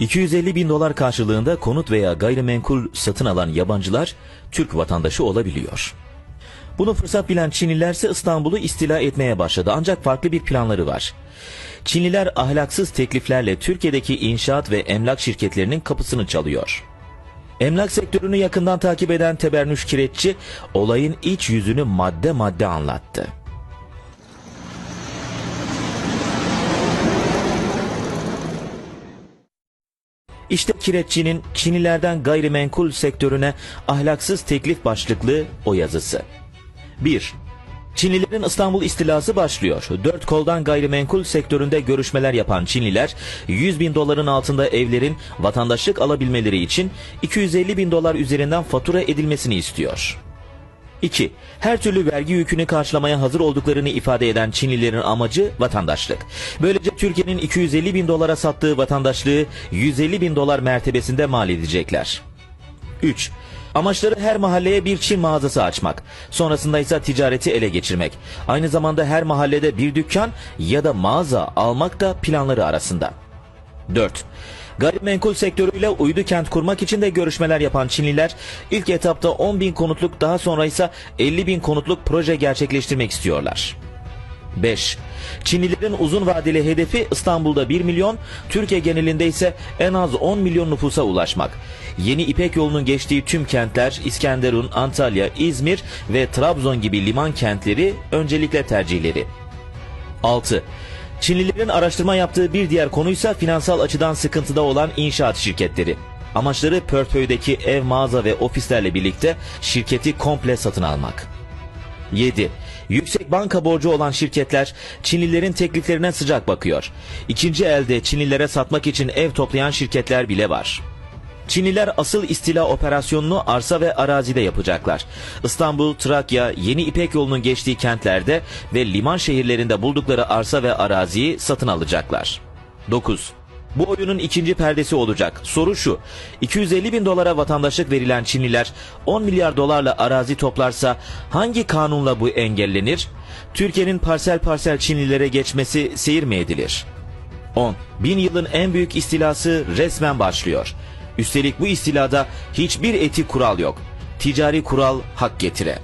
250 bin dolar karşılığında konut veya gayrimenkul satın alan yabancılar Türk vatandaşı olabiliyor. Bunu fırsat bilen Çinliler ise İstanbul'u istila etmeye başladı ancak farklı bir planları var. Çinliler ahlaksız tekliflerle Türkiye'deki inşaat ve emlak şirketlerinin kapısını çalıyor. Emlak sektörünü yakından takip eden Tebernüş Kireççi olayın iç yüzünü madde madde anlattı. İşte Kireççi'nin Çinlilerden gayrimenkul sektörüne ahlaksız teklif başlıklı o yazısı. 1. Çinlilerin İstanbul istilası başlıyor. Dört koldan gayrimenkul sektöründe görüşmeler yapan Çinliler 100 bin doların altında evlerin vatandaşlık alabilmeleri için 250 bin dolar üzerinden fatura edilmesini istiyor. 2. Her türlü vergi yükünü karşılamaya hazır olduklarını ifade eden Çinlilerin amacı vatandaşlık. Böylece Türkiye'nin 250 bin dolara sattığı vatandaşlığı 150 bin dolar mertebesinde mal edecekler. 3. Amaçları her mahalleye bir Çin mağazası açmak. Sonrasında ise ticareti ele geçirmek. Aynı zamanda her mahallede bir dükkan ya da mağaza almak da planları arasında. 4. Gayrimenkul sektörüyle uydu kent kurmak için de görüşmeler yapan Çinliler ilk etapta 10 bin konutluk daha sonra ise 50 bin konutluk proje gerçekleştirmek istiyorlar. 5. Çinlilerin uzun vadeli hedefi İstanbul'da 1 milyon, Türkiye genelinde ise en az 10 milyon nüfusa ulaşmak. Yeni İpek yolunun geçtiği tüm kentler İskenderun, Antalya, İzmir ve Trabzon gibi liman kentleri öncelikle tercihleri. 6. Çinlilerin araştırma yaptığı bir diğer konuysa finansal açıdan sıkıntıda olan inşaat şirketleri. Amaçları portföydeki ev, mağaza ve ofislerle birlikte şirketi komple satın almak. 7. Yüksek banka borcu olan şirketler Çinlilerin tekliflerine sıcak bakıyor. İkinci elde Çinlilere satmak için ev toplayan şirketler bile var. Çinliler asıl istila operasyonunu arsa ve arazide yapacaklar. İstanbul, Trakya, Yeni İpek yolunun geçtiği kentlerde ve liman şehirlerinde buldukları arsa ve araziyi satın alacaklar. 9. Bu oyunun ikinci perdesi olacak. Soru şu. 250 bin dolara vatandaşlık verilen Çinliler 10 milyar dolarla arazi toplarsa hangi kanunla bu engellenir? Türkiye'nin parsel parsel Çinlilere geçmesi seyir mi edilir? 10. Bin yılın en büyük istilası resmen başlıyor. Üstelik bu istilada hiçbir etik kural yok. Ticari kural hak getire.